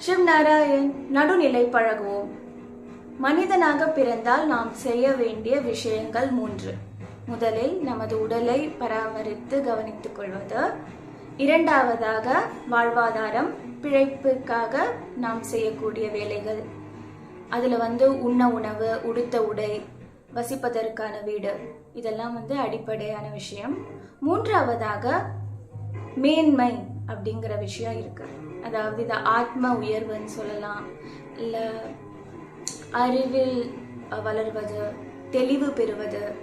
சிவ் நாராயண் நடுநிலை பழகுவோம். மனிதனாக பிறந்தால் நாம் செய்ய வேண்டிய விஷயங்கள் மூன்று. முதலில் நமது உடலை பராமரித்து கவனித்துக் கொள்வது. இரண்டாவதாக வாழ்வாதாரம் பிழைப்புக்காக நாம் செய்யக்கூடிய வேலைகள். அதில் வந்து உண்ண உணவு உடுத்த உடை வசிப்பதற்கான வீடு. இதெல்லாம் வந்து அடிப்படையான விஷயம். மூன்றாவதாக மேன்மை அப்படிங்கிற விஷயம் இருக்குது அதாவது இது ஆத்ம உயர்வுன்னு சொல்லலாம் இல்லை அறிவில் வளர்வது தெளிவு பெறுவது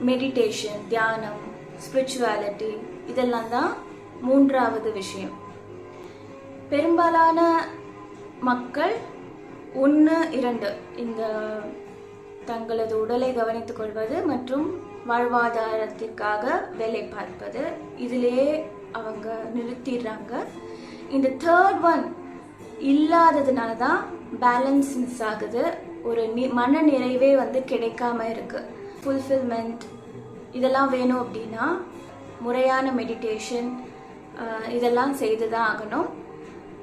மெடிடேஷன் தியானம் ஸ்பிரிச்சுவாலிட்டி இதெல்லாம் தான் மூன்றாவது விஷயம். பெரும்பாலான மக்கள் ஒன்று இரண்டு இந்த தங்களது உடலை கவனித்துக் கொள்வது மற்றும் வாழ்வாதாரத்திற்காக வேலை பார்ப்பது இதிலேயே அவங்க நிறுத்திடுறாங்க. இந்த தேர்ட் ஒன் இல்லாததுனால தான் பேலன்ஸ் மிஸ் ஆகுது. ஒரு நி மன நிறைவே வந்து கிடைக்காம இருக்கு. ஃபுல்ஃபில்மெண்ட் இதெல்லாம் வேணும் அப்படின்னா முறையான மெடிடேஷன் இதெல்லாம் செய்து தான் ஆகணும்.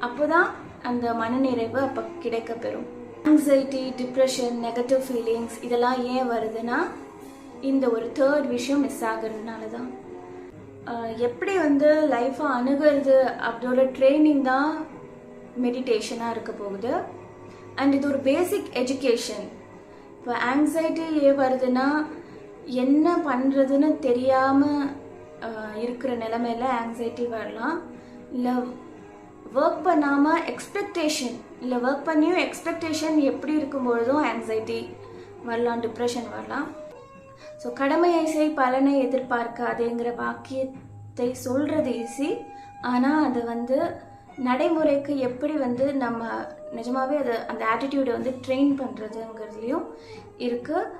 அப்போதான் அந்த மனநிறைவு அப்போ கிடைக்க பெறும் ஆங்ஸைட்டி டிப்ரெஷன் நெகட்டிவ் ஃபீலிங்ஸ் இதெல்லாம் ஏன் வருதுன்னா இந்த ஒரு தேர்ட் விஷயம் மிஸ் ஆகுறதுனால தான் எப்படி வந்து லைஃப்பை அணுகிறது அப்படியோட ட்ரைனிங் தான் மெடிடேஷனாக இருக்க போகுது. அண்ட் இது ஒரு பேசிக் எஜுகேஷன் இப்போ ஆங்ஸைட்டி ஏன் வருதுன்னா என்ன பண்ணுறதுன்னு தெரியாமல் இருக்கிற நிலமையில ஆங்ஸைட்டி வரலாம். இல்லை ஒர்க் பண்ணாமல் எக்ஸ்பெக்டேஷன் இல்லை ஒர்க் பண்ணியும் எக்ஸ்பெக்டேஷன் எப்படி இருக்கும் பொழுதும் ஆங்ஸைட்டி வரலாம் டிப்ரெஷன் வரலாம். ஸோ கடமையை செய் பலனை எதிர்பார்க்காதேங்கிற வாக்கியத்தை சொல்கிறது ஈஸி ஆனால் அது வந்து நடைமுறைக்கு எப்படி வந்து நம்ம நிஜமாவே அதை அந்த ஆட்டிடியூடை வந்து ட்ரெயின் பண்ணுறதுங்கிறதுலையும் இருக்குது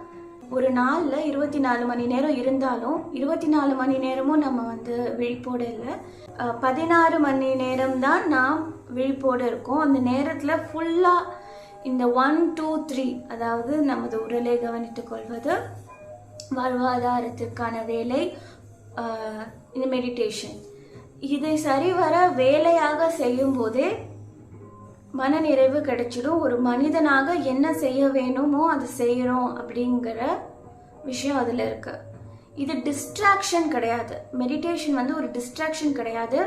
ஒரு நாளில் இருபத்தி நாலு மணி நேரம் இருந்தாலும் இருபத்தி நாலு மணி நேரமும் நம்ம வந்து விழிப்போடு இல்லை. பதினாறு மணி நேரம் தான் நாம் விழிப்போடு இருக்கோம். அந்த நேரத்தில் ஃபுல்லாக இந்த ஒன் டூ த்ரீ அதாவது நமது உடலை கவனித்துக் கொள்வது வாழ்வாதாரத்துக்கான வேலை இந்த மெடிடேஷன் இதை சரிவர வேலையாக செய்யும் போதே மனநிறைவு கிடைச்சிடும். ஒரு மனிதனாக என்ன செய்ய வேணுமோ அதை செய்யறோம் அப்படிங்கிற விஷயம் அதில் இருக்கு. இது டிஸ்ட்ராக்ஷன் கிடையாது. மெடிடேஷன் வந்து ஒரு டிஸ்ட்ராக்ஷன் கிடையாது.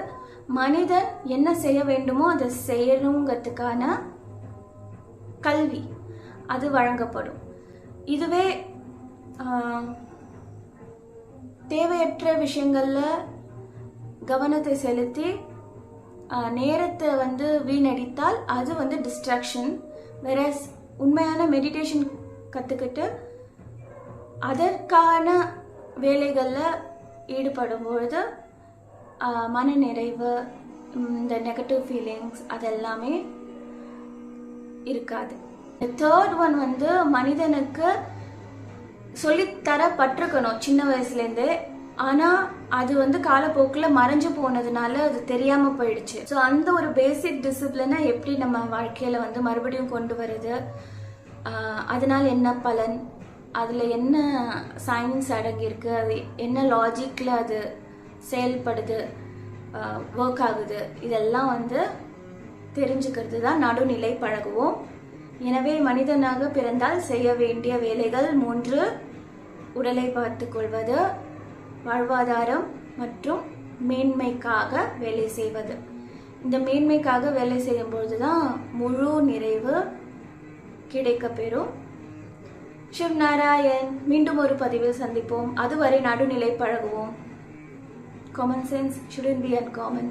மனிதன் என்ன செய்ய வேண்டுமோ அதை செய்யணுங்கிறதுக்கான கல்வி அது வழங்கப்படும். இதுவே தேவையற்ற விஷயங்களில் கவனத்தை செலுத்தி நேரத்தை வந்து வீணடித்தால் அது வந்து டிஸ்ட்ராக்ஷன் வேற உண்மையான மெடிடேஷன் கற்றுக்கிட்டு அதற்கான வேலைகளில் ஈடுபடும் பொழுது மன நிறைவு இந்த நெகட்டிவ் ஃபீலிங்ஸ் அதெல்லாமே இருக்காது. தேர்ட் ஒன் வந்து மனிதனுக்கு சொல்லித்தரப்பட்டிருக்கணும் சின்ன வயசுலேருந்தே. ஆனால் அது வந்து காலப்போக்கில் மறைஞ்சு போனதுனால அது தெரியாமல் போயிடுச்சு. ஸோ அந்த ஒரு பேசிக் டிசிப்ளினை எப்படி நம்ம வாழ்க்கையில் வந்து மறுபடியும் கொண்டு வருது அதனால் என்ன பலன்? அதில் என்ன சயின்ஸ் அடங்கியிருக்கு? அது என்ன லாஜிக்கில் அது செயல்படுது? ஒர்க் ஆகுது? இதெல்லாம் வந்து தெரிஞ்சுக்கிறது தான் நடுநிலை பழகுவோம். எனவே மனிதனாக பிறந்தால் செய்ய வேண்டிய வேலைகள் மூன்று உடலை பார்த்து கொள்வது வாழ்வாதாரம் மற்றும் மேன்மைக்காக வேலை செய்வது. இந்த மேன்மைக்காக வேலை செய்யும் பொழுது தான் முழு நிறைவு கிடைக்கப்பெறும் சிவ் நாராயண் மீண்டும் ஒரு பதிவில் சந்திப்போம். அதுவரை நடுநிலை பழகுவோம். Common sense shouldn't be uncommon